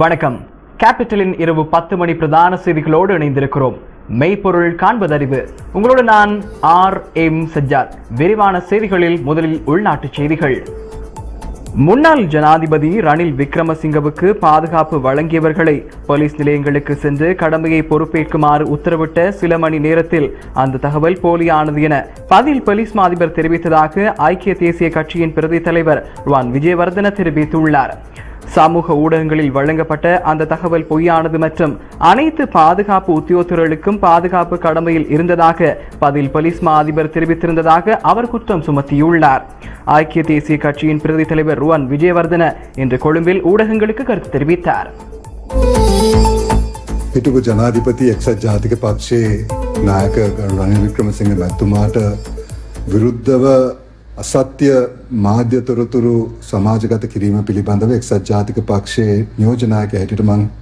வணக்கம். கேபிட்டலின் இரவு பத்து மணி பிரதான செய்திகளோடு இணைந்திருக்கிறோம். மெய்ப்பொருள் காண்பதறிவு. உங்களோடு நான் ஆர் எம் சஜ்ஜாத் விரிவான செய்திகளில் முதலில் உள்நாட்டு செய்திகள். முன்னாள் ஜனாதிபதி ரணில் விக்ரமசிங்கவுக்கு பாதுகாப்பு வழங்கியவர்களை போலீஸ் நிலையங்களுக்கு சென்று கடமையை பொறுப்பேற்குமாறு உத்தரவிட்ட சில மணி நேரத்தில் அந்த தகவல் போலியானது என பதில் போலீஸ் மாதிபர் தெரிவித்ததாக ஐக்கிய தேசிய கட்சியின் பிரதி தலைவர் ருவான் விஜயவர்தன தெரிவித்துள்ளார். சமூக ஊடகங்களில் வழங்கப்பட்ட அந்த தகவல் பொய்யானது மற்றும் அனைத்து பாதுகாப்பு உத்தியோகத்தர்களுக்கும் பாதுகாப்பு கடமையில் இருந்ததாக பதில் போலீஸ் மா அதிபர் தெரிவித்திருந்ததாக அவர் குற்றம் சுமத்தியுள்ளார் ஐக்கிய தேசிய கட்சியின் பிரதி தலைவர் ருவன் விஜயவர்தன இன்று கொழும்பில் ஊடகங்களுக்கு கருத்து தெரிவித்தார் හිටපු ජනාධිපති එක්සත් ජාතික පක්ෂයේ නායක රනිල් වික්‍රමසිංහ මැත්තුමාට විරුද්ධව අසත්‍ය මාධ්‍ය තොරතුරු සමාජගත කිරීම පිළිබඳව එක්සත් ජාතික පක්ෂයේ නියෝජනායක හැටියට මං අ, කළා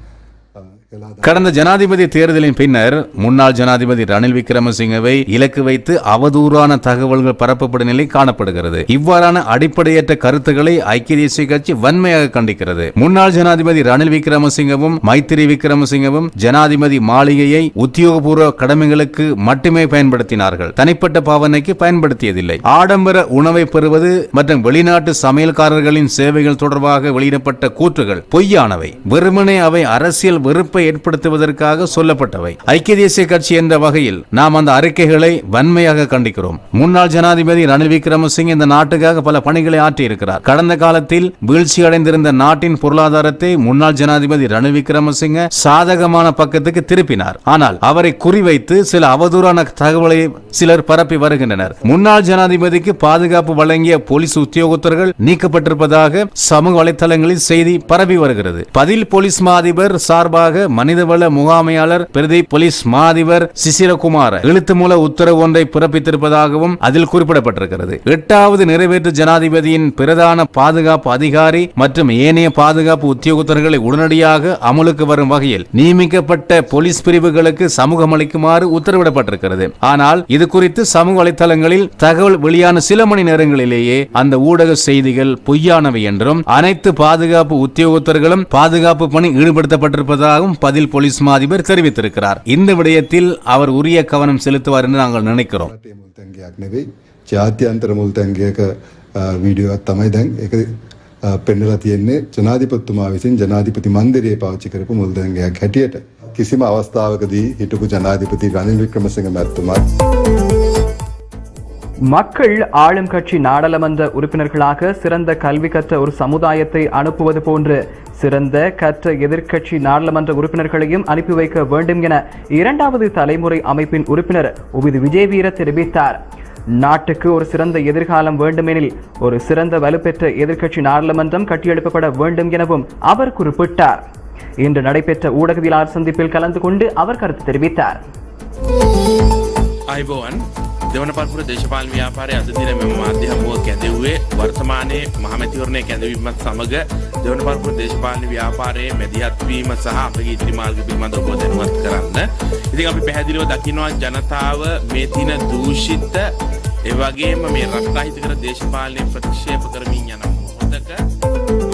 கடந்த ஜனாதிபதி தேர்தலின் பின்னர் முன்னாள் ஜனாதிபதி ரணில் விக்ரமசிங்கவை இலக்கு வைத்து அவதூறான தகவல்கள் பரப்பப்படும் நிலை காணப்படுகிறது. இவ்வாறான அடிப்படையற்ற கருத்துக்களை ஐக்கிய தேசிய கட்சி வன்மையாக கண்டிக்கிறது. முன்னாள் ஜனாதிபதி ரணில் விக்ரமசிங்கவும் மைத்திரி விக்ரமசிங்கவும் ஜனாதிபதி மாளிகையை உத்தியோகபூர்வ கடமைகளுக்கு மட்டுமே பயன்படுத்தினார்கள். தனிப்பட்ட பாவனைக்கு பயன்படுத்தியதில்லை. ஆடம்பர உணவை பெறுவது மற்றும் வெளிநாட்டு சமையல்காரர்களின் சேவைகள் தொடர்பாக வெளியிடப்பட்ட கூற்றுகள் பொய்யானவை. வெறுமனே அவை அரசியல் வெறுப்பை பாதிப்பை ஏற்படுத்துவதற்காக சொல்லப்பட்டவை. ஐக்கிய தேசிய கட்சி என்ற வகையில் நாம் அந்த அறிக்கைகளை வன்மையாக கண்டிக்கிறோம். முன்னாள் ஜனாதிபதி ரணில் விக்ரமசிங் இந்த நாட்டுக்காக பல பணிகளை ஆற்றியிருக்கிறார். கடந்த காலத்தில் வீழ்ச்சி அடைந்திருந்த நாட்டின் பொருளாதாரத்தை முன்னாள் ஜனாதிபதி ரணில் விக்ரமசிங்க சாதகமான பக்கத்துக்கு திருப்பினார். ஆனால் அவரை குறிவைத்து சில அவதூறான தகவலை சிலர் பரப்பி வருகின்றனர். முன்னாள் ஜனாதிபதிக்கு பாதுகாப்பு வழங்கிய போலீஸ் உத்தியோகத்தர்கள் நீக்கப்பட்டிருப்பதாக சமூக வலைதளங்களில் செய்தி பரவி வருகிறது. பதில் போலீஸ் மாதிபர் சார்பாக மனிதவள முகாமையாளர் பிரதி போலீஸ் மாதிவர் சிசிரகுமார். எழுத்து மூல உத்தரவு ஒன்றை பிறப்பித்திருப்பதாகவும் அதில் குறிப்பிடப்பட்டிருக்கிறது. எட்டாவது நிறைவேற்று ஜனாதிபதியின் பிரதான பாதுகாப்பு அதிகாரி மற்றும் ஏனைய பாதுகாப்பு உத்தியோகத்தர்களை உடனடியாக அமலுக்கு வரும் வகையில் நியமிக்கப்பட்ட போலீஸ் பிரிவுகளுக்கு சமூகம் அளிக்குமாறு உத்தரவிடப்பட்டிருக்கிறது. ஆனால் இது குறித்து சமூக வலைதளங்களில் தகவல் வெளியான சில மணி நேரங்களிலேயே அந்த ஊடக செய்திகள் பொய்யானவை என்றும் அனைத்து பாதுகாப்பு உத்தியோகத்தர்களும் பாதுகாப்பு பணி ஈடுபடுத்தப்பட்டிருப்பதாகவும் பதில் போலீஸ் மா அதிபர் தெரிவித்திருக்கிறார் இந்த விடயத்தில் அவர் உரிய கவனம் செலுத்துவார் என்று நாங்கள் நினைக்கிறோம் රටේ මුල්තැන්ගයක් නෙවෙයි ජාත්‍යන්තර මුල්තැන්ගයක වීඩියෝත් තමයි දැන් එක පෙන්නලා තියෙන්නේ ජනාධිපත්තුමා විසින් ජනාධිපති මන්දිරයේ පාවිච්චි කරපු මුල්තැන්ගයක් හැටියට කිසිම අවස්ථාවකදී හිටපු ජනාධිපති රනිල් වික්‍රමසිංහ මැත්තුමත් மக்கள் ஆளும் கட்சி நாடாளுமன்ற உறுப்பினர்களாக சிறந்த கல்வி கற்ற ஒரு சமுதாயத்தை அனுப்புவது போன்று சிறந்த கற்ற எதிர்க்கட்சி நாடாளுமன்ற உறுப்பினர்களையும் அனுப்பி வைக்க வேண்டும் என இரண்டாவது தலைமுறை அமைப்பின் உறுப்பினர் உபிது விஜயவீர தெரிவித்தார். நாட்டுக்கு ஒரு சிறந்த எதிர்காலம் வேண்டுமெனில் ஒரு சிறந்த வலுப்பெற்ற எதிர்க்கட்சி நாடாளுமன்றம் கட்டியெழுப்பப்பட வேண்டும் எனவும் அவர் குறிப்பிட்டார். இன்று நடைபெற்ற ஊடகவியலாளர் சந்திப்பில் கலந்து கொண்டு அவர் கருத்து தெரிவித்தார். අයිබෝවන් දෙවන පරපුර දේශපාල ව්‍යාපාරය අද දින මෙම මාධ්‍ය හමුව කැදව්වේ වර්තමානයේ මහමැතිවරණය කැදවීමත් සමඟ දෙවන පරපුර දේශපාලන ව්‍යාපාරයේ මැදිහත්වීම සහ අපගේ ඉදිරි මාර්ග පිළිබඳව ඔබ දැනුවත් කරන්න. ඉතින් අපි පැහැදිලිව දකිනවා ජනතාව මේ තින දූෂිත එවගේම මේ රටහිත කර දේශපාලනය ප්‍රතික්ෂේප කරමින් යන මොහොතක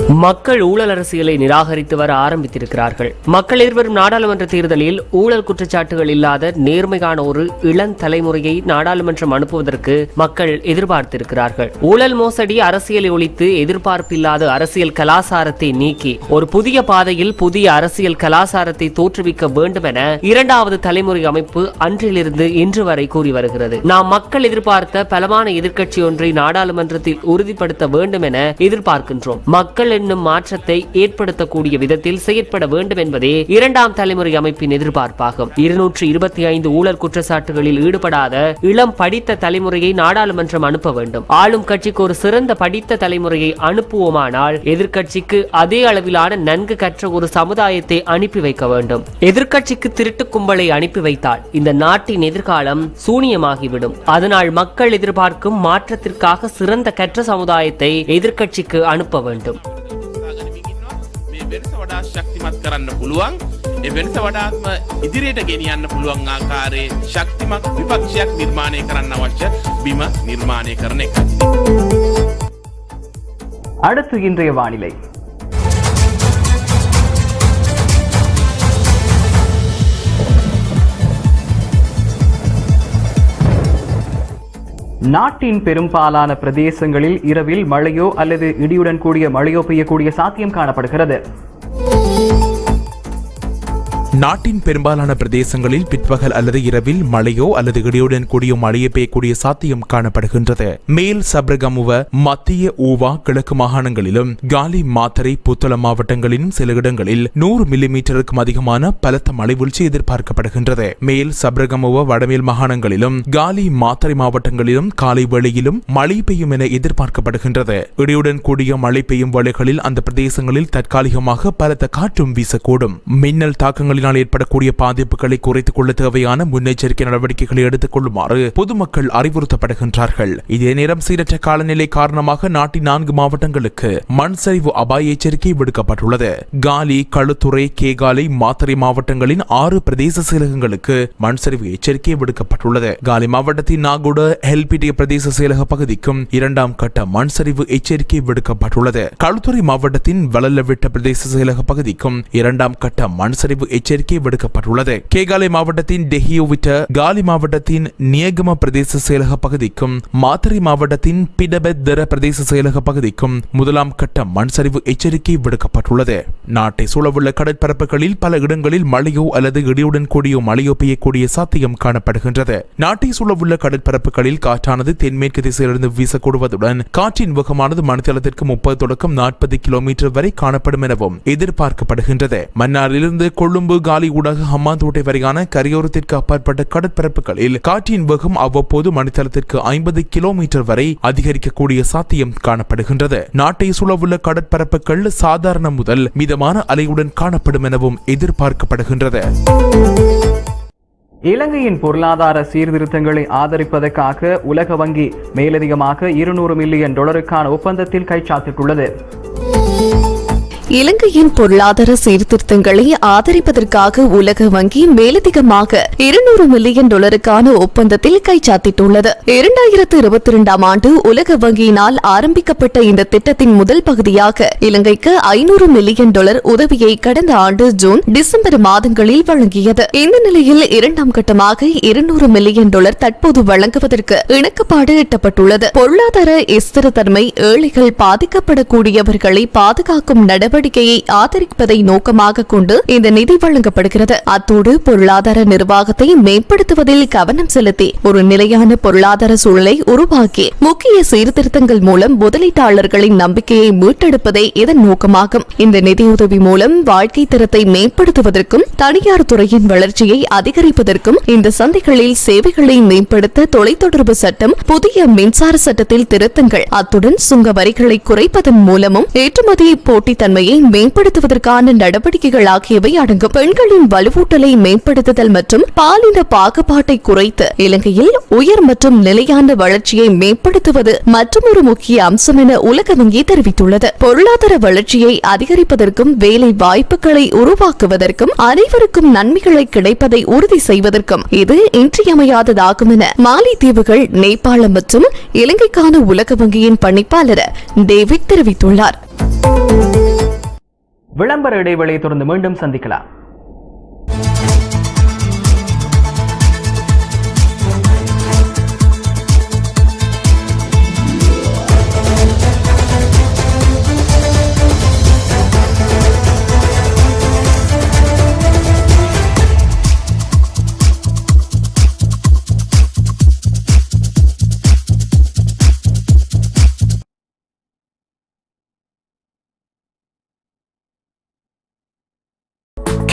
மக்கள் ஊழல் அரசியலை நிராகரித்து வர ஆரம்பித்திருக்கிறார்கள். மக்கள் எதிர்வரும் நாடாளுமன்ற தேர்தலில் ஊழல் குற்றச்சாட்டுகள் இல்லாத நேர்மையான ஒரு இளம் தலைமுறையை நாடாளுமன்றம் அனுப்புவதற்கு மக்கள் எதிர்பார்த்திருக்கிறார்கள். ஊழல் மோசடி அரசியலை ஒழித்து எதிர்பார்ப்பில்லாத அரசியல் கலாசாரத்தை நீக்கி ஒரு புதிய பாதையில் புதிய அரசியல் கலாசாரத்தை தோற்றுவிக்க வேண்டும் என இரண்டாவது தலைமுறை அமைப்பு அன்றிலிருந்து இன்று வரை கூறி வருகிறது. நாம் மக்கள் எதிர்பார்த்த பலமான எதிர்க்கட்சி ஒன்றை நாடாளுமன்றத்தில் உறுதிப்படுத்த வேண்டும் என எதிர்பார்க்கின்றோம். மக்கள் என்னும் மாற்றத்தை ஏற்படுத்தக்கூடிய விதத்தில் செயற்பட வேண்டும் என்பதே இரண்டாம் தலைமுறை அமைப்பின் எதிர்பார்ப்பாகும். இருநூற்று இருபத்தி ஐந்து ஊழல் குற்றச்சாட்டுகளில் ஈடுபடாத இளம் படித்த தலைமுறையை நாடாளுமன்றம் அனுப்ப வேண்டும். ஆளும் கட்சிக்கு ஒரு சிறந்த படித்த தலைமுறையை அனுப்புவோமானால் எதிர்கட்சிக்கு அதே அளவிலான நன்கு கற்ற ஒரு சமுதாயத்தை அனுப்பி வைக்க வேண்டும். எதிர்கட்சிக்கு திருட்டு கும்பலை அனுப்பி வைத்தால் இந்த நாட்டின் எதிர்காலம் சூனியமாகிவிடும். அதனால் மக்கள் எதிர்பார்க்கும் மாற்றத்திற்காக சிறந்த கற்ற சமுதாயத்தை எதிர்கட்சிக்கு அனுப்ப வேண்டும். වෙනස වඩා ශක්තිමත් කරන්න පුළුවන් ඒ වෙනස වඩාත්ම ඉදිරියට ගෙනියන්න පුළුවන් ආකාරයේ ශක්තිමත් විපක්ෂයක් නිර්මාණය කරන්න අවශ්‍ය බිම නිර්මාණය කරන එක. அடுத்து இன்றைய வானிலை நாட்டின் பெரும்பாலான பிரதேசங்களில் இரவில் மழையோ அல்லது இடியுடன் கூடிய மழையோ பெய்யக்கூடிய சாத்தியம் காணப்படுகிறது. நாட்டின் பெரும்பாலான பிரதேசங்களில் பிற்பகல் அல்லது இரவில் மழையோ அல்லது இடியுடன் கூடிய மழையை பெய்யக்கூடிய சாத்தியம் காணப்படுகின்றது. மேல் சப்ரகமுவ மத்திய ஊவா கிழக்கு மாகாணங்களிலும் காலி மாத்தரை புத்தளம் மாவட்டங்களிலும் சில இடங்களில் நூறு மில்லிமீட்டருக்கும் அதிகமான பலத்த மழை வீழ்ச்சி எதிர்பார்க்கப்படுகின்றது. மேல் சப்ரகமுவ வடமேல் மாகாணங்களிலும் காலி மாத்தரை மாவட்டங்களிலும் காலை வேளையிலும் மழை பெய்யும் என எதிர்பார்க்கப்படுகின்றது. இடியுடன் கூடிய மழை பெய்யும் வேளைகளில் அந்த பிரதேசங்களில் தற்காலிகமாக பலத்த காற்றும் வீசக்கூடும். மின்னல் தாக்கங்களில் தாக்கங்களினால் ஏற்படக்கூடிய பாதிப்புகளை குறைத்துக் கொள்ள தேவையான முன்னெச்சரிக்கை நடவடிக்கைகளை எடுத்துக் கொள்ளுமாறு பொதுமக்கள் அறிவுறுத்தப்படுகின்றார்கள். இதே நேரம் சீரற்ற காலநிலை காரணமாக நாட்டின் நான்கு மாவட்டங்களுக்கு மண் சரிவு அபாய எச்சரிக்கை விடுக்கப்பட்டுள்ளது. காலி களுத்துறை கேகாலை மாத்தறை மாவட்டங்களின் ஆறு பிரதேச செயலகங்களுக்கு மண் சரிவு எச்சரிக்கை விடுக்கப்பட்டுள்ளது. காலி மாவட்டத்தின் நாகுட ஹெல்பிட்டிய பிரதேச செயலக பகுதிக்கும் இரண்டாம் கட்ட மண் சரிவு எச்சரிக்கை விடுக்கப்பட்டுள்ளது. களுத்துறை மாவட்டத்தின் வளலவிட்ட பிரதேச செயலக பகுதிக்கும் இரண்டாம் கட்ட மண் சரிவு எச்சரிக்கை எச்சரிக்கை விடுக்கப்பட்டுள்ளது. கேகாலை மாவட்டத்தின் டெஹியோவிட்ட காலி மாவட்டத்தின் நியகம பிரதேச செயலக பகுதிக்கும் மாத்தறை மாவட்டத்தின் பிடபெத்தர பிரதேச செயலக பகுதிக்கும் முதலாம் கட்ட மண் சரிவு எச்சரிக்கை விடுக்கப்பட்டுள்ளது. நாட்டை சூழவுள்ள கடற்பரப்புகளில் பல இடங்களில் மழையோ அல்லது இடியுடன் கூடிய மழையோ பெய்யக்கூடிய சாத்தியம் காணப்படுகின்றது. நாட்டை சூழவுள்ள கடற்பரப்புகளில் காற்றானது தென்மேற்கு திசையிலிருந்து வீசக்கூடுவதுடன் காற்றின் வேகமானது மணித்தளத்திற்கு முப்பது தொடக்கம் நாற்பது கிலோமீட்டர் வரை காணப்படும் எனவும் எதிர்பார்க்கப்படுகின்றது. மன்னாரிலிருந்து கொழும்பு காலி ஊடாக ஹம்மாந்தோட்டை வரையான கரையோரத்திற்கு அப்பாற்பட்ட கடற்பரப்புகளில் காற்றின் வேகம் அவ்வப்போது மணித்தளத்திற்கு ஐம்பது கிலோமீட்டர் வரை அதிகரிக்கக்கூடிய சாத்தியம் காணப்படுகின்றது. நாட்டை சூழவுள்ள கடற்பரப்புகள் சாதாரண முதல் மிதமான அலையுடன் காணப்படும் எனவும் எதிர்பார்க்கப்படுகின்றது. இலங்கையின் பொருளாதார சீர்திருத்தங்களை ஆதரிப்பதற்காக உலக வங்கி மேலதிகமாக இருநூறு மில்லியன் டாலருக்கான ஒப்பந்தத்தில் கைச்சாத்திட்டுள்ளது. இலங்கையின் பொருளாதார சீர்திருத்தங்களை ஆதரிப்பதற்காக உலக வங்கி மேலதிகமாக இருநூறு மில்லியன் டாலருக்கான ஒப்பந்தத்தில் கைச்சாத்திட்டுள்ளது. இரண்டாயிரத்து இருபத்தி இரண்டாம் ஆண்டு உலக வங்கியினால் ஆரம்பிக்கப்பட்ட இந்த திட்டத்தின் முதல் பகுதியாக இலங்கைக்கு ஐநூறு மில்லியன் டாலர் உதவியை கடந்த ஆண்டு ஜூன் டிசம்பர் மாதங்களில் வழங்கியது. இந்த நிலையில் இரண்டாம் கட்டமாக இருநூறு மில்லியன் டாலர் தற்போது வழங்குவதற்கு இணக்கப்பாடு எட்டப்பட்டுள்ளது. பொருளாதார ஸ்திரத்தன்மை ஏழைகள் பாதிக்கப்படக்கூடியவர்களை பாதுகாக்கும் நடவடிக்கை நடவடிக்கையை ஆதரிப்பதை நோக்கமாக கொண்டு இந்த நிதி வழங்கப்படுகிறது. அத்தோடு பொருளாதார நிர்வாகத்தை மேம்படுத்துவதில் கவனம் செலுத்தி ஒரு நிலையான பொருளாதார சூழலை உருவாக்கி முக்கிய சீர்திருத்தங்கள் மூலம் முதலீட்டாளர்களின் நம்பிக்கையை மீட்டெடுப்பதே இதன் நோக்கமாகும். இந்த நிதியுதவி மூலம் வாழ்க்கை தரத்தை மேம்படுத்துவதற்கும் தனியார் துறையின் வளர்ச்சியை அதிகரிப்பதற்கும் இந்த சந்தைகளில் சேவைகளை மேம்படுத்த தொலைத்தொடர்பு சட்டம் புதிய மின்சார சட்டத்தில் திருத்தங்கள் அத்துடன் சுங்க வரிகளை குறைப்பதன் மூலமும் ஏற்றுமதி போட்டித்தன்மையை மேம்படுத்துவதற்கான நடவடிக்கைகள் ஆகியவை அடங்கும். பெண்களின் வலுவூட்டலை மேம்படுத்துதல் மற்றும் பாலின பாகுபாட்டை குறைத்து இலங்கையில் உயர் மற்றும் நிலையான வளர்ச்சியை மேம்படுத்துவது மற்றொரு முக்கிய அம்சம் என உலக வங்கி தெரிவித்துள்ளது. பொருளாதார வளர்ச்சியை அதிகரிப்பதற்கும் வேலை வாய்ப்புகளை உருவாக்குவதற்கும் அனைவருக்கும் நன்மைகளை கிடைப்பதை உறுதி செய்வதற்கும் இது இன்றியமையாததாகும் என மாலைத்தீவுகள் நேபாளம் மற்றும் இலங்கைக்கான உலக வங்கியின் பணிப்பாளர் டேவிட் தெரிவித்துள்ளார். விளம்பர இடைவெளியை தொடர்ந்து மீண்டும் சந்திக்கலாம்.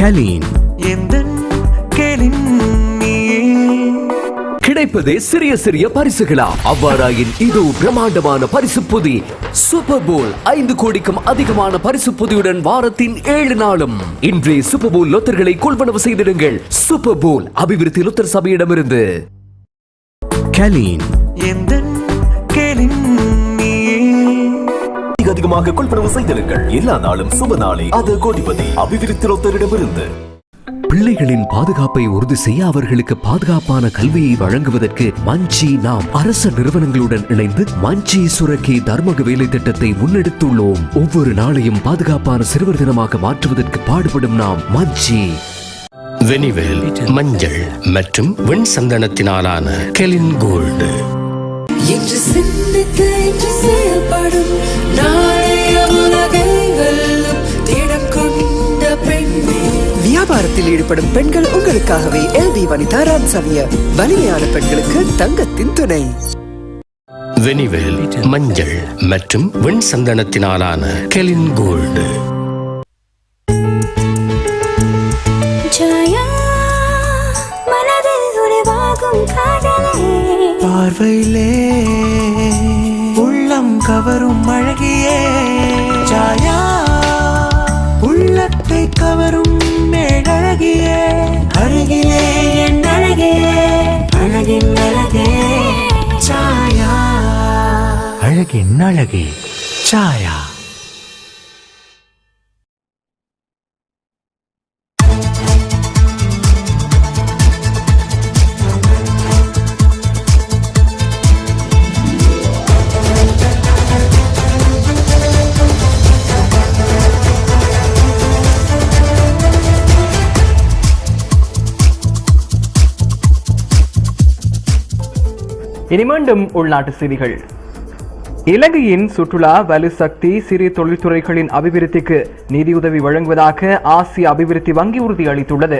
கலீன். கிடைப்பதே சிறிய சிறிய பரிசுகளா. அவ்வாறாயின் இது பிரம்மாண்டமான பரிசு பொதி. சூப்பர் போல் ஐந்து கோடிக்கும் அதிகமான பரிசு பொதியுடன் வாரத்தின் ஏழு நாளும். இன்றைய சூப்பர் போல் லொத்தர்களை கொள்வனவு செய்திடுங்கள். சூப்பர் போல் அபிவிருத்தி லொத்தர் சபையிடமிருந்து. கலீன் அதிக அதிகமாக கொள்வனவு செய்திருங்கள் எல்லா நாளும் சுப நாளே. அது கோடிபதி. அபிவிருத்தி பிள்ளைகளின் பாதுகாப்பை உறுதி செய்ய அவர்களுக்கு பாதுகாப்பான கல்வியை வழங்குவதற்கு மஞ்சி நாம் அரசு நிறுவனங்களுடன் இணைந்து மஞ்சி சுரக்கி தர்மக வேலை திட்டத்தை முன்னெடுத்துள்ளோம். ஒவ்வொரு நாளையும் பாதுகாப்பான சிறுவர் தினமாக மாற்றுவதற்கு பாடுபடும் நாம் மஞ்சி. வெனிவேல் மஞ்சள் மற்றும் வெண் சந்தனத்தினாலான கெலின் கோல்டு. இன்று சிந்தித்து இன்று செயல்படும் நாளைய வியாபாரத்தில் ஈடுபடும் பெண்கள் உங்களுக்காகவே எல்டி வனிதா ராம்சவிய வலிமையான பெண்களுக்கு தங்கத்தின் துணை. வெனிவேல் மஞ்சள் மற்றும் வெண் சந்தனத்தினாலான கெலின் கோல்டு அழகின் அழகே? சாயா. இனி மீண்டும் உள்நாட்டு செய்திகள். இலங்கையின் சுற்றுலா வலுசக்தி சிறு தொழில்துறைகளின் அபிவிருத்திக்கு நிதியுதவி வழங்குவதாக ஆசிய அபிவிருத்தி வங்கி உறுதியளித்துள்ளது.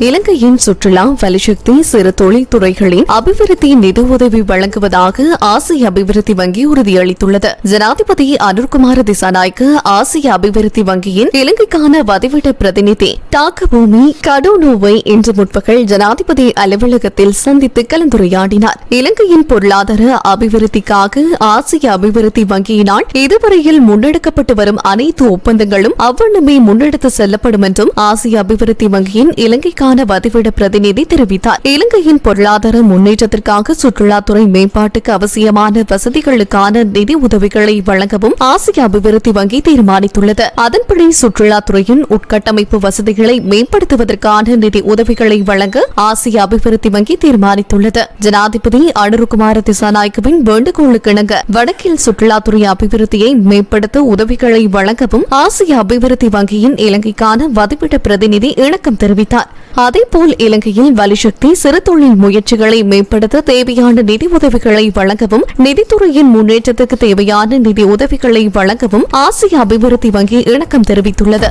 இலங்கையின் சுற்றுலா வலுசக்தி சிறு தொழில்துறைகளின் அபிவிருத்தி நிதி உதவி வழங்குவதாக ஆசிய அபிவிருத்தி வங்கி உறுதியளித்துள்ளது. ஜனாதிபதி அனுர்குமார திசாநாய்க்கு ஆசிய அபிவிருத்தி வங்கியின் இலங்கைக்கான வதிவிட பிரதிநிதி டாக்கபூமி கடோனோவை இன்று முற்பகல் ஜனாதிபதி அலுவலகத்தில் சந்தித்து கலந்துரையாடினார். இலங்கையின் பொருளாதார அபிவிருத்திக்காக ஆசிய அபிவிருத்தி வங்கியினால் இதுவரையில் முன்னெடுக்கப்பட்டு வரும் அனைத்து ஒப்பந்தங்களும் அவ்வண்ணமே முன்னெடுத்து செல்லப்படும் என்றும் ஆசிய அபிவிருத்தி வங்கியின் இலங்கைக்கான வதிவிட பிரதிநிதி தெரிவித்தார். இலங்கையின் பொருளாதார முன்னேற்றத்திற்காக சுற்றுலாத்துறை மேம்பாட்டுக்கு அவசியமான வசதிகளுக்கான நிதி உதவிகளை வழங்கவும் ஆசிய அபிவிருத்தி வங்கி தீர்மானித்துள்ளது. அதன்படி சுற்றுலாத்துறையின் உட்கட்டமைப்பு வசதிகளை மேம்படுத்துவதற்கான நிதி உதவிகளை வழங்க ஆசிய அபிவிருத்தி வங்கி தீர்மானித்துள்ளது. ஜனாதிபதி அனுருகுமார திசாநாயக்கவின் வேண்டுகோளுக்கிணங்க வடக்கில் சுற்றுலாத்துறை அபிவிருத்தியை மேம்படுத்த உதவிகளை வழங்கவும் ஆசிய அபிவிருத்தி வங்கியின் இலங்கைக்கான வதிவிட பிரதிநிதி இணக்கம் தெரிவித்தார். அதேபோல் இலங்கையில் வலிசக்தி சிறு தொழில் முயற்சிகளை மேம்படுத்த தேவையான நிதி உதவிகளை வழங்கவும் நிதித்துறையின் முன்னேற்றத்துக்கு தேவையான நிதி உதவிகளை வழங்கவும் ஆசிய அபிவிருத்தி வங்கி இணக்கம் தெரிவித்துள்ளது.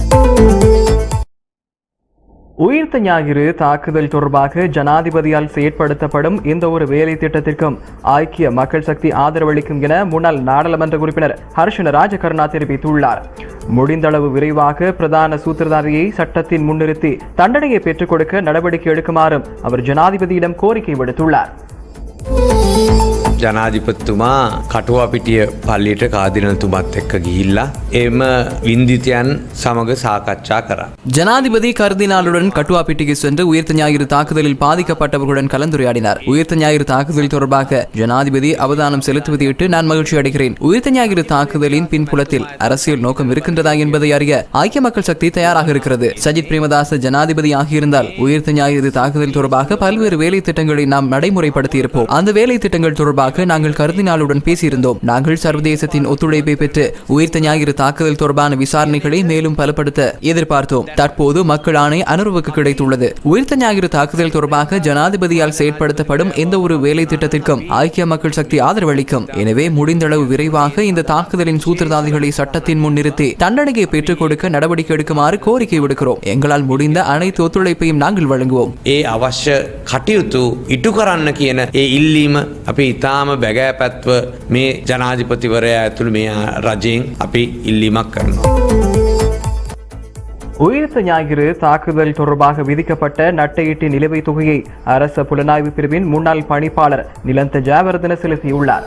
உயிர்த்த ஞாயிறு தாக்குதல் தொடர்பாக ஜனாதிபதியால் செயற்படுத்தப்படும் இந்த ஒரு வேலை திட்டத்திற்கும் ஐக்கிய மக்கள் சக்தி ஆதரவளிக்கும் என முன்னாள் நாடாளுமன்ற உறுப்பினர் ஹர்ஷன ராஜகருணா தெரிவித்துள்ளார். முடிந்தளவு விரைவாக பிரதான சூத்திரதாரியை சட்டத்தின் முன்னிறுத்தி தண்டனையை பெற்றுக் கொடுக்க நடவடிக்கை எடுக்குமாறும் அவர் ஜனாதிபதியிடம் கோரிக்கை விடுத்துள்ளார். ජනාධිපත්තුමා කටුවාපිටිය පල්ලියට කාදිනතුමත් එක්ක ගිහිල්ලා එම වින්දිතයන් සමඟ සාකච්ඡා කරා. ஜனாதிபதி கர்தினாலுடன் கட்டுவாப்பிட்டிக்கு சென்று உயிர்த்த ஞாயிறு தாக்குதலில் பாதிக்கப்பட்டவர்களுடன் கலந்துரையாடினார் உயிர்த்த ஞாயிறு தாக்குதல் தொடர்பாக ஜனாதிபதி அவதானம் செலுத்துவதையிட்டு நான் மகிழ்ச்சி அடைகிறேன் உயிர்த்த ஞாயிறு தாக்குதலின் பின்புலத்தில் அரசியல் நோக்கம் இருக்கின்றதா என்பதை அறிய ஐக்கிய மக்கள் சக்தி தயாராக இருக்கிறது சஜித் பிரேமதாச ஜனாதிபதி ஆகியிருந்தால் உயிர்த்த ஞாயிறு தாக்குதல் தொடர்பாக பல்வேறு வேலை திட்டங்களை நாம் நடைமுறைப்படுத்தி இருப்போம் அந்த வேலை திட்டங்கள் தொடர்பாக தொடர்பாக நாங்கள் கருதினாலுடன் பேசியிருந்தோம். நாங்கள் சர்வதேசத்தின் ஒத்துழைப்பை பெற்று உயிர்த்த ஞாயிறு தாக்குதல் தொடர்பான விசாரணைகளை மேலும் பலப்படுத்த எதிர்பார்த்தோம். தற்போது மக்கள் ஆணை அனுர்வுக்கு கிடைத்துள்ளது. உயிர்த்த ஞாயிறு தாக்குதல் தொடர்பாக ஜனாதிபதியால் செயற்படுத்தப்படும் எந்த ஒரு வேலை திட்டத்திற்கும் ஐக்கிய மக்கள் சக்தி ஆதரவளிக்கும். எனவே முடிந்தளவு விரைவாக இந்த தாக்குதலின் சூத்திரதாதிகளை சட்டத்தின் முன் நிறுத்தி தண்டனையை பெற்றுக் கொடுக்க நடவடிக்கை எடுக்குமாறு கோரிக்கை விடுக்கிறோம். எங்களால் முடிந்த அனைத்து ஒத்துழைப்பையும் நாங்கள் வழங்குவோம். ஏ அவசிய கட்டியுத்து இட்டு கியன ஏ இல்லீம அப்படி இத்தா ඉතාම බැගෑපැත්ව මේ ජනාධිපතිවරයා ඇතුළ මේ රජයෙන් අපි ඉල්ලීමක් කරනවා. உயிர்த்த ஞாயிறு தாக்குதல் தொடர்பாக விதிக்கப்பட்ட நட்டையீட்டு நிலுவைத் தொகையை அரச புலனாய்வு பிரிவின் முன்னாள் பணிப்பாளர் நிலந்த ஜாவர்தன செலுத்தியுள்ளார்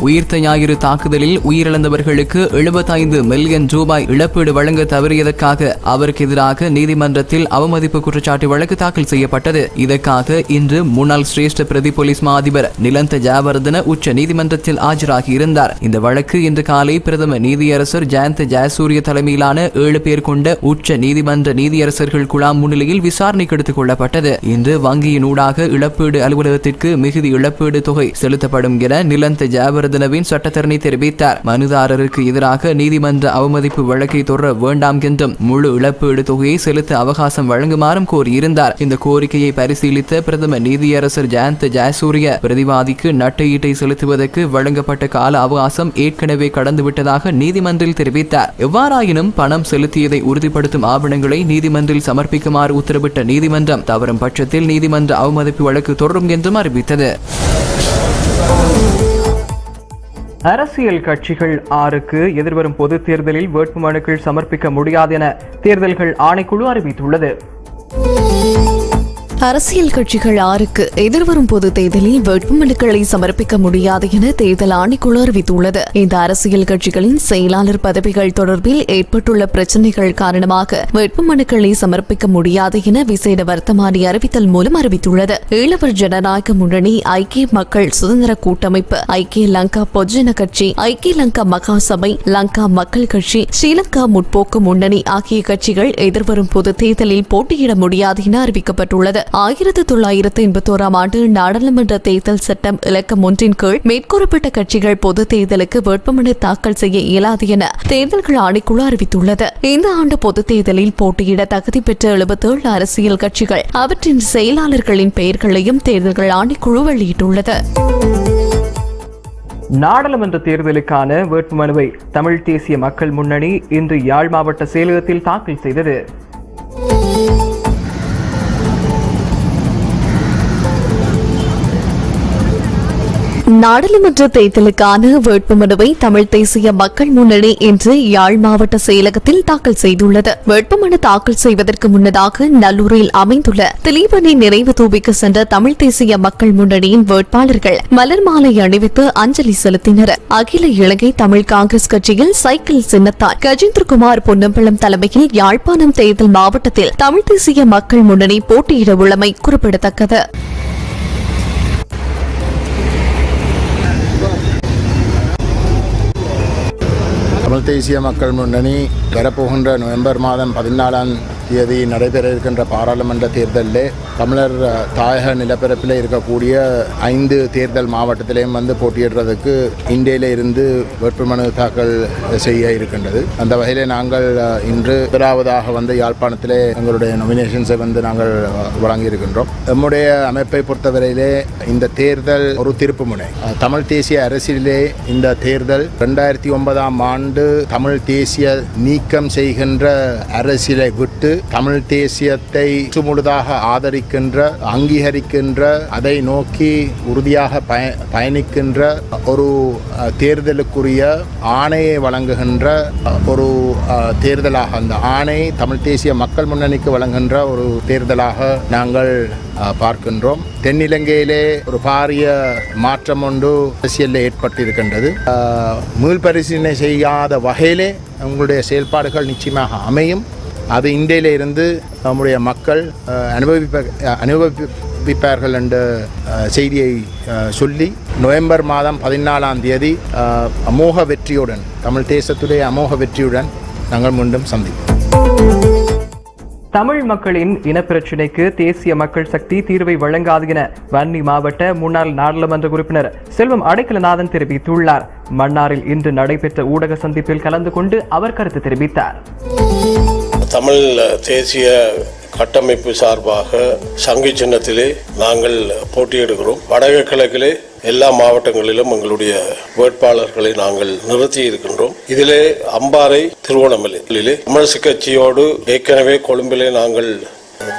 உயிர்த்த ஞாயிறு தாக்குதலில் உயிரிழந்தவர்களுக்கு 75 மில்லியன் ரூபாய் இழப்பீடு வழங்க தவறியதற்காக அவருக்கு எதிராக நீதிமன்றத்தில் அவமதிப்பு குற்றச்சாட்டு வழக்கு தாக்கல் செய்யப்பட்டது. இதற்காக இன்று முன்னாள் சிரேஷ்ட பிரதி போலீஸ் மா அதிபர் நிலந்த ஜாவர்தன உச்ச நீதிமன்றத்தில் ஆஜராகி இருந்தார். இந்த வழக்கு இன்று காலை பிரதம நீதியரசர் ஜெயந்த் ஜெயசூரிய தலைமையிலான ஏழு பேர் கொண்ட உச்ச நீதிமன்ற நீதியரசர்கள் குழாம் முன்னிலையில் விசாரணைக்கு எடுத்துக் கொள்ளப்பட்டது. இன்று வங்கியின் ஊடாக இழப்பீடு அலுவலகத்திற்கு மிகுதி இழப்பீடு தொகை செலுத்தப்படும் என நிலந்த ஜாவர்தன ஜெயவர்தனவின் சட்டத்தரணி தெரிவித்தார். மனுதாரருக்கு எதிராக நீதிமன்ற அவமதிப்பு வழக்கை தொடர வேண்டாம் என்றும் முழு இழப்பீடு தொகையை செலுத்த அவகாசம் வழங்குமாறும் கோரியிருந்தார். இந்த கோரிக்கையை பரிசீலித்த பிரதம நீதியரசர் ஜெயந்த் ஜெயசூரிய பிரதிவாதிக்கு நட்டையீட்டை செலுத்துவதற்கு வழங்கப்பட்ட கால அவகாசம் ஏற்கனவே கடந்துவிட்டதாக நீதிமன்றில் தெரிவித்தார். எவ்வாறாயினும் பணம் செலுத்தியதை உறுதிப்படுத்தும் ஆவணங்களை நீதிமன்றில் சமர்ப்பிக்குமாறு உத்தரவிட்ட நீதிமன்றம் தவறும் பட்சத்தில் நீதிமன்ற அவமதிப்பு வழக்கு தொடரும் என்றும் அறிவித்தது. அரசியல் கட்சிகள் ஆறுக்கு எதிர்வரும் பொதுத் தேர்தலில் வேட்புமனுக்கள் சமர்ப்பிக்க முடியாது என தேர்தல்கள் ஆணைக்குழு அறிவித்துள்ளது. அரசியல் கட்சிகள் ஆறுக்கு எதிர்வரும் பொது தேர்தலில் வேட்புமனுக்களை சமர்ப்பிக்க முடியாது என தேர்தல் ஆணைக்குழு அறிவித்துள்ளது. இந்த அரசியல் கட்சிகளின் செயலாளர் பதவிகள் தொடர்பில் ஏற்பட்டுள்ள பிரச்சினைகள் காரணமாக வேட்புமனுக்களை சமர்ப்பிக்க முடியாது என விசேட வர்த்தமானி அறிவித்தல் மூலம் அறிவித்துள்ளது. ஈழவர் ஜனநாயக முன்னணி ஐக்கிய மக்கள் சுதந்திர கூட்டமைப்பு ஐக்கிய லங்கா பொஜன கட்சி ஐக்கிய லங்கா மகாசபை லங்கா மக்கள் கட்சி ஸ்ரீலங்கா முற்போக்கு முன்னணி ஆகிய கட்சிகள் எதிர்வரும் பொது தேர்தலில் போட்டியிட முடியாது என அறிவிக்கப்பட்டுள்ளது. ஆயிரத்தி தொள்ளாயிரத்து எண்பத்தோராம் ஆண்டு நாடாளுமன்ற தேர்தல் சட்டம் இலக்கம் ஒன்றின் கீழ் மேற்கூறப்பட்ட கட்சிகள் பொது தேர்தலுக்கு வேட்புமனு தாக்கல் செய்ய இயலாது என தேர்தல்கள் ஆணைக்குழு அறிவித்துள்ளது. இந்த ஆண்டு பொது தேர்தலில் போட்டியிட தகுதி பெற்ற எழுபத்தேழு அரசியல் கட்சிகள் அவற்றின் செயலாளர்களின் பெயர்களையும் தேர்தல்கள் ஆணைக்குழு வெளியிட்டுள்ளது. நாடாளுமன்ற தேர்தலுக்கான வேட்புமனுவை தமிழ் தேசிய மக்கள் முன்னணி இன்று யாழ் மாவட்ட செயலகத்தில் தாக்கல் செய்தது. நாடாளுமன்ற தேர்தலுக்கான வேட்புமனுவை தமிழ் தேசிய மக்கள் முன்னணி இன்று யாழ் மாவட்ட செயலகத்தில் தாக்கல் செய்துள்ளது. வேட்புமனு தாக்கல் செய்வதற்கு முன்னதாக நல்லூரில் அமைந்துள்ள திலீபனை நிறைவு தூபிக்கு சென்ற தமிழ் தேசிய மக்கள் முன்னணியின் வேட்பாளர்கள் மலர் மாலை அணிவித்து அஞ்சலி செலுத்தினர். அகில இலங்கை தமிழ் காங்கிரஸ் கட்சியில் சைக்கிள் சின்னத்தால் கஜேந்திரகுமார் பொன்னம்பலம் தலைமையில் யாழ்ப்பாணம் தேர்தல் மாவட்டத்தில் தமிழ் தேசிய மக்கள் முன்னணி போட்டியிட உள்ளமை குறிப்பிடத்தக்கது. தமிழ் தேசிய மக்கள் முன்னணி வரப்போகின்ற நவம்பர் மாதம் பதினாலாம் தேதி நடைபெற இருக்கின்ற பாராளுமன்ற தேர்தலில் தமிழர் தாயக நிலப்பரப்பில் இருக்கக்கூடிய ஐந்து தேர்தல் மாவட்டத்திலையும் வந்து போட்டியிடுறதுக்கு இந்தியில இருந்து வேட்புமனு தாக்கல் செய்ய இருக்கின்றது. அந்த வகையில் நாங்கள் இன்று முதலாவதாக வந்து யாழ்ப்பாணத்திலே எங்களுடைய நொமினேஷன்ஸை வந்து நாங்கள் வழங்கியிருக்கின்றோம். நம்முடைய அமைப்பை பொறுத்தவரையிலே இந்த தேர்தல் ஒரு திருப்புமுனை முனை. தமிழ் தேசிய அரசியலிலே இந்த தேர்தல் ரெண்டாயிரத்தி ஒன்பதாம் ஆண்டு தமிழ் தேசிய நீக்கம் செய்கின்ற அரசியலை விட்டு தமிழ் தேசியத்தை முழுதாக ஆதரிக்கின்ற அங்கீகரிக்கின்ற அதை நோக்கி உறுதியாக பய பயணிக்கின்ற ஒரு தேர்தலுக்குரிய ஆணையை வழங்குகின்ற ஒரு தேர்தலாக அந்த ஆணை தமிழ் தேசிய மக்கள் முன்னணிக்கு வழங்குகின்ற ஒரு தேர்தலாக நாங்கள் பார்க்கின்றோம். தென்னிலங்கையிலே ஒரு பாரிய மாற்றம் ஒன்று அரசியலில் ஏற்பட்டிருக்கின்றது. அஹ், மீள்பரிசீலனை செய்யாத வகையிலே உங்களுடைய செயல்பாடுகள் நிச்சயமாக அமையும். அது இந்தியில இருந்து நம்முடைய மக்கள் அனுபவிப்ப அனுபவிப்பார்கள் என்ற செய்தியை சொல்லி நவம்பர் மாதம் பதினாலாம் தேதி அமோக வெற்றியுடன் தமிழ் தேசத்துடைய அமோக வெற்றியுடன் நாங்கள் மீண்டும் சந்திப்போம். தமிழ் மக்களின் இனப்பிரச்சினைக்கு தேசிய மக்கள் சக்தி தீர்வை வழங்காது என வன்னி மாவட்ட முன்னாள் நாடாளுமன்ற உறுப்பினர் செல்வம் அடைக்கலநாதன் தெரிவித்துள்ளார். மன்னாரில் இன்று நடைபெற்ற ஊடக சந்திப்பில் கலந்து கொண்டு அவர் கருத்து தெரிவித்தார். தமிழ் தேசிய கட்டமைப்பு சார்பாக சங்கி சின்னத்திலே நாங்கள் போட்டியிடுகிறோம். வடக்கு கிழக்கிலே எல்லா மாவட்டங்களிலும் எங்களுடைய வேட்பாளர்களை நாங்கள் நிறுத்தி இருக்கின்றோம். இதிலே அம்பாறை திருவோணமலையிலே தமிழிசை கட்சியோடு ஏற்கனவே கொழும்பிலே நாங்கள்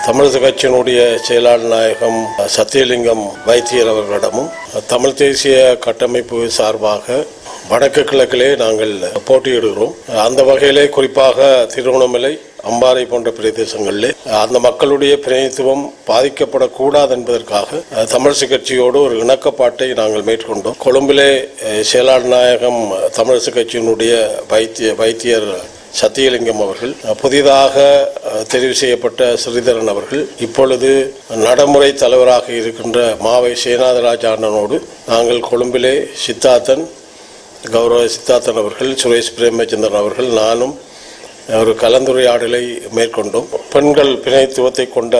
தமிழக கட்சியினுடைய செயலாளர் நாயகம் சத்தியலிங்கம் வைத்தியர் அவர்களிடமும் தமிழ் தேசிய கட்டமைப்பு சார்பாக வடக்கு கிழக்கிலே நாங்கள் போட்டியிடுகிறோம். அந்த வகையிலே குறிப்பாக திருவண்ணாமலை அம்பாறை போன்ற பிரதேசங்களிலே அந்த மக்களுடைய பிரதிநிதித்துவம் பாதிக்கப்படக்கூடாது என்பதற்காக தமிழிசை கட்சியோடு ஒரு இணக்கப்பாட்டை நாங்கள் மேற்கொண்டோம். கொழும்பிலே செயலாளநாயகம் செயலாளர் நாயகம் தமிழிசை கட்சியினுடைய வைத்திய வைத்தியர் சத்தியலிங்கம் அவர்கள் புதிதாக தெரிவு செய்யப்பட்ட ஸ்ரீதரன் அவர்கள் இப்பொழுது நடைமுறை தலைவராக இருக்கின்ற மாவை சேனாதராஜ அண்ணனோடு நாங்கள் கொழும்பிலே சித்தார்த்தன் கௌரவ சித்தார்த்தன் அவர்கள் சுரேஷ் பிரேமச்சந்திரன் அவர்கள் நானும் ஒரு கலந்துரையாடலை மேற்கொண்டோம். பெண்கள் பிணைத்துவத்தை கொண்ட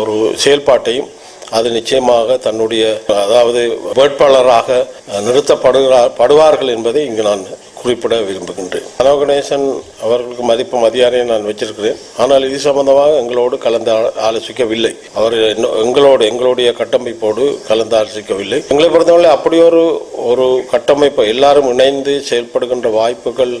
ஒரு செயல்பாட்டையும் அது நிச்சயமாக தன்னுடைய அதாவது வேட்பாளராக நிறுத்தப்படுகிறார் படுவார்கள் என்பதை இங்கு நான் குறிப்பிட விரும்புகின்றேன். கனவு கணேசன் அவர்களுக்கு மதிப்பு மரியாதையை நான் வச்சிருக்கிறேன். ஆனால் இது சம்பந்தமாக எங்களோடு கலந்து ஆலோசிக்கவில்லை. அவர் எங்களோடு எங்களுடைய கட்டமைப்போடு கலந்து ஆலோசிக்கவில்லை. எங்களை பொறுத்தவரை அப்படி ஒரு ஒரு கட்டமைப்பு எல்லாரும் இணைந்து செயல்படுகின்ற வாய்ப்புகள்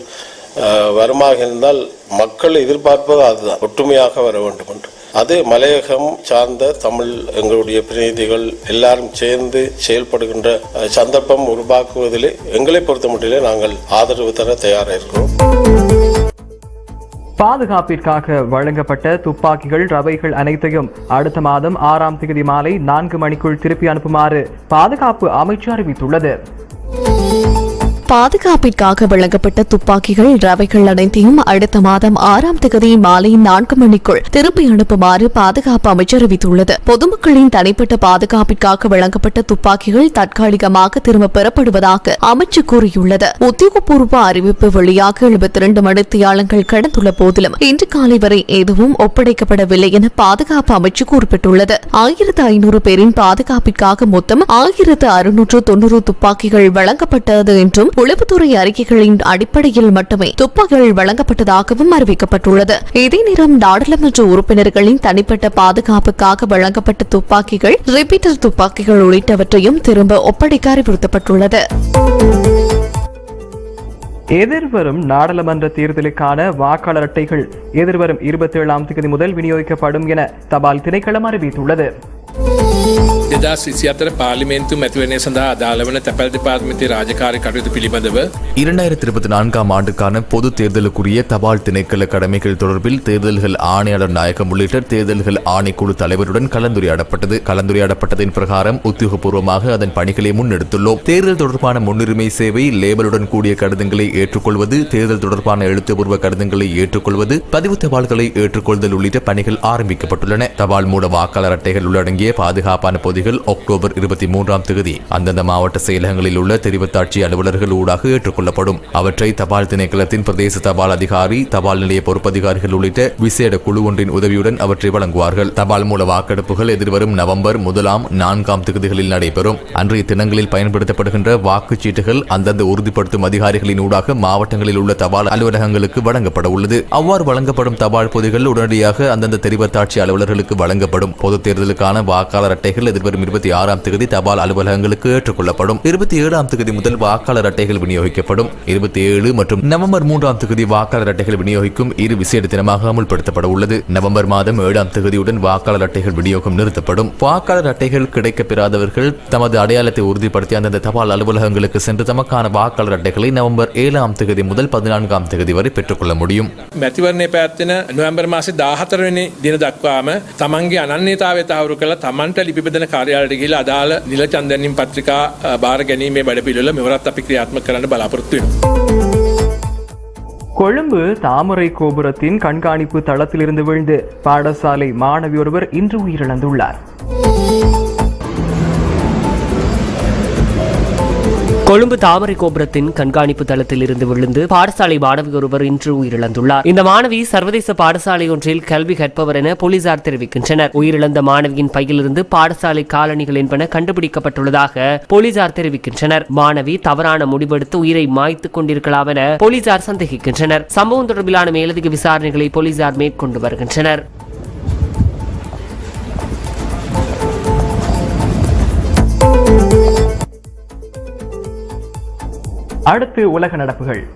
வருமாக இருந்தால் மக்கள் எதிர்பார்ப்பது அதுதான். ஒற்றுமையாக வர வேண்டும் என்று. அது மலையகம் சார்ந்த தமிழ் எங்களுடைய பிரதிநிதிகள் எல்லாரும் சேர்ந்து செயல்படுகின்ற சந்தர்ப்பம் உருவாக்குவதிலே எங்களை பொறுத்த பொறுத்தமட்டிலே நாங்கள் ஆதரவு தர தயாராக இருக்கிறோம். பாதுகாப்பிற்காக வழங்கப்பட்ட துப்பாக்கிகள் ரவைகள் அனைத்தையும் அடுத்த மாதம் ஆறாம் தேதி மாலை நான்கு மணிக்குள் திருப்பி அனுப்புமாறு பாதுகாப்பு அமைச்சு அறிவித்துள்ளது. பாதுகாப்பிற்காக வழங்கப்பட்ட துப்பாக்கிகள் ரவைகள் அனைத்தையும் அடுத்த மாதம் ஆறாம் தேதி மாலை நான்கு மணிக்குள் திருப்பி அனுப்புமாறு பாதுகாப்பு அமைச்சர் அறிவித்துள்ளது. பொதுமக்களின் தனிப்பட்ட பாதுகாப்பிற்காக வழங்கப்பட்ட துப்பாக்கிகள் தற்காலிகமாக திரும்ப பெறப்படுவதாக அமைச்சு கூறியுள்ளது. உத்தியோகபூர்வ அறிவிப்பு வெளியாக எழுபத்தி இரண்டு மணித்தியாலங்கள் கடந்துள்ள போதிலும் இன்று காலை வரை எதுவும் ஒப்படைக்கப்படவில்லை என பாதுகாப்பு அமைச்சு குறிப்பிட்டுள்ளது. ஆயிரத்து ஐநூறு பேரின் பாதுகாப்பிற்காக மொத்தம் ஆயிரத்து அறுநூற்று தொன்னூறு துப்பாக்கிகள் வழங்கப்பட்டது என்றும் உளவுத்துறை அறிக்கைகளின் அடிப்படையில் மட்டுமே துப்பாக்கிகள் வழங்கப்பட்டதாகவும் அறிவிக்கப்பட்டுள்ளது. இதே நேரம் நாடாளுமன்ற உறுப்பினர்களின் தனிப்பட்ட பாதுகாப்புக்காக வழங்கப்பட்ட துப்பாக்கிகள் ரிப்பீட்டர் துப்பாக்கிகள் உள்ளிட்டவற்றையும் திரும்ப ஒப்படைக்க அறிவுறுத்தப்பட்டுள்ளது. எதிர்வரும் நாடாளுமன்ற தேர்தலுக்கான வாக்காளர் அட்டைகள் எதிர்வரும் இருபத்தி ஏழாம் தேதி முதல் விநியோகிக்கப்படும் என தபால் திணைக்களம் அறிவித்துள்ளது. දෙදස් විසි අතර පාලිමේන්තු මැතිවරණය සඳහා අදාළවන තැපැල් දෙපාර්මිති රාජකාරය කටයුතු පිළිබඳව இரண்டாயிரத்தி இருபத்தி நான்காம் ஆண்டுக்கான பொது தேர்தலுக்குரிய தபால் திணைக்கள கடமைகள் தொடர்பில் தேர்தல்கள் ஆணையாளர் நாயகம் உள்ளிட்ட தேர்தல்கள் ஆணைக்குழு தலைவருடன் கலந்துரையாடப்பட்டது கலந்துரையாடப்பட்டதின் பிரகாரம் உத்தியோகபூர்வமாக அதன் பணிகளை முன்னெடுத்துள்ளோம் தேர்தல் தொடர்பான முன்னுரிமை சேவை லேபலுடன் கூடிய கடிதங்களை ஏற்றுக்கொள்வது தேர்தல் தொடர்பான எழுத்துப்பூர்வ கடிதங்களை ஏற்றுக்கொள்வது பதிவு தபால்களை ஏற்றுக்கொள்தல் உள்ளிட்ட பணிகள் ஆரம்பிக்கப்பட்டுள்ளன தபால் மூல வாக்காளர் அட்டைகள் உள்ளடங்கிய பாதுகாப்பான பொதிகள் அக்டோபர் இருபத்தி மூன்றாம் தேதி. அந்தந்த மாவட்ட செயலகங்களில் உள்ள தெரிவத்தாட்சி அலுவலர்கள் ஊடாக ஏற்றுக்கொள்ளப்படும். அவற்றை தபால் திணைக்களத்தின் பிரதேச தபால் அதிகாரி தபால் நிலைய பொறுப்பதிகாரிகள் உள்ளிட்ட விசேட குழு ஒன்றின் உதவியுடன் அவற்றை வழங்குவார்கள். தபால் மூல வாக்கெடுப்புகள் எதிர்வரும் நவம்பர் முதலாம் நான்காம் தேதிகளில் நடைபெறும். அன்றைய தினங்களில் பயன்படுத்தப்படுகின்ற வாக்குச்சீட்டுகள் அந்தந்த உறுதிப்படுத்தும் அதிகாரிகளின் ஊடாக மாவட்டங்களில் உள்ள தபால் அலுவலகங்களுக்கு வழங்கப்பட உள்ளது. அவ்வாறு வழங்கப்படும் தபால் பொதிகள் உடனடியாக அந்தந்த தெரிவத்தாட்சி அலுவலர்களுக்கு வழங்கப்படும். பொது தேர்தலுக்கான வாக்காளர் அட்டைகள் எதிர்வரும் இருபத்தி ஆறாம் தேதி தபால் அலுவலகங்களுக்கு ஏற்றுக்கொள்ளப்படும் இருபத்தி ஏழாம் தேதி முதல் வாக்காளர் அட்டைகள் விநியோகிக்கப்படும் இருபத்தி ஏழு மற்றும் நவம்பர் மூன்றாம் தேதி வாக்காளர் அட்டைகள் விநியோகிக்கும் இரு விசேட தினமாக அமுல்படுத்தப்பட உள்ளது நவம்பர் மாதம் ஏழாம் தேதியுடன் வாக்காளர் அட்டைகள் விநியோகம் நிறுத்தப்படும் வாக்காளர் அட்டைகள் கிடைக்கப் பெறாதவர்கள் தமது அடையாளத்தை உறுதிப்படுத்தி அந்தந்த தபால் அலுவலகங்களுக்கு சென்று தமக்கான வாக்காளர் அட்டைகளை நவம்பர் ஏழாம் தேதி முதல் பதினான்காம் தேதி வரை பெற்றுக்கொள்ள முடியும் මැතිවරණය පැත්වෙන නොවම්බර් මාසේ දාහතරවෙනි දින දක්වාම තමන්ගේ අනන්‍යතාවය තහවුරු කළ තමන්ට ලිපිබදන කාර්යාලයට ගිහිල්ලා අදාළ නිල චන්දනින් පත්‍රිකා අ, බාර ගැනීමේ වැඩපිළිවෙල මෙවරත් අපි ක්‍රියාත්මක කරන්න බලාපොරොත්තු වෙනවා. கொழும்பு தாமரை கோபுரத்தின் கண்காணிப்பு தளத்திலிருந்து விழுந்து பாடசாலை மாணவி ஒருவர் இன்று உயிரிழந்துள்ளார் கொழும்பு தாமரை கோபுரத்தின் கண்காணிப்பு தளத்தில் இருந்து விழுந்து பாடசாலை மாணவி ஒருவர் இன்று உயிரிழந்துள்ளார். இந்த மாணவி சர்வதேச பாடசாலை ஒன்றில் கல்வி கற்பவர் என போலீசார் தெரிவிக்கின்றனர். உயிரிழந்த மாணவியின் பையிலிருந்து பாடசாலை காலணிகள் என்பன கண்டுபிடிக்கப்பட்டுள்ளதாக போலீசார் தெரிவிக்கின்றனர். மாணவி தவறான முடிவெடுத்து உயிரை மாய்த்துக் கொண்டிருக்கலாம் என போலீசார் சந்தேகிக்கின்றனர். சம்பவம் தொடர்பிலான மேலதிக விசாரணைகளை போலீசார் மேற்கொண்டு வருகின்றனர். அடுத்து உலக நடப்புகள்.